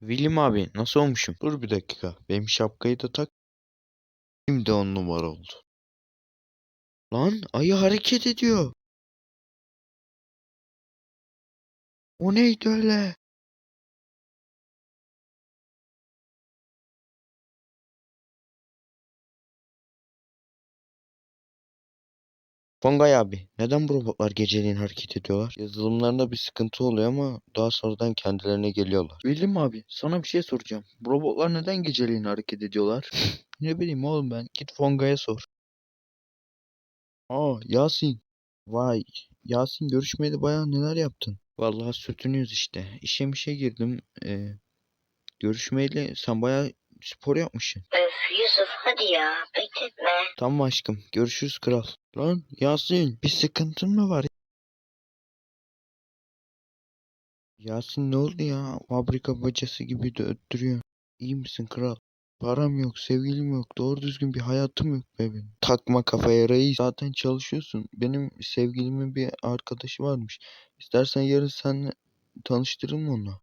William abi nasıl olmuşum? Dur bir dakika. Benim şapkayı da tak. Şimdi on numara oldu. Lan ayı hareket ediyor. O neydi öyle? Fongay abi, neden bu robotlar geceleyin hareket ediyorlar? Yazılımlarında bir sıkıntı oluyor ama daha sonradan kendilerine geliyorlar. William abi, sana bir şey soracağım. Bu robotlar neden geceleyin hareket ediyorlar? ne bileyim oğlum ben. Git Fongay'a sor. Aa, Yasin. Vay, Yasin görüşmeyeli bayağı neler yaptın? Vallahi sürtünüyoruz işte. İşe mişe girdim. Ee, görüşmeyle sen bayağı spor yapmışsın. Öf Yusuf hadi ya bekletme. Tamam aşkım. Görüşürüz kral. Lan Yasin bir sıkıntın mı var? Yasin ne oldu ya? Fabrika bacası gibi de öttürüyor. İyi misin kral? Param yok, sevgilim yok, doğru düzgün bir hayatım yok be benim. Takma kafaya reis. Zaten çalışıyorsun. Benim sevgilimin bir arkadaşı varmış. İstersen yarın seninle tanıştırırım onu.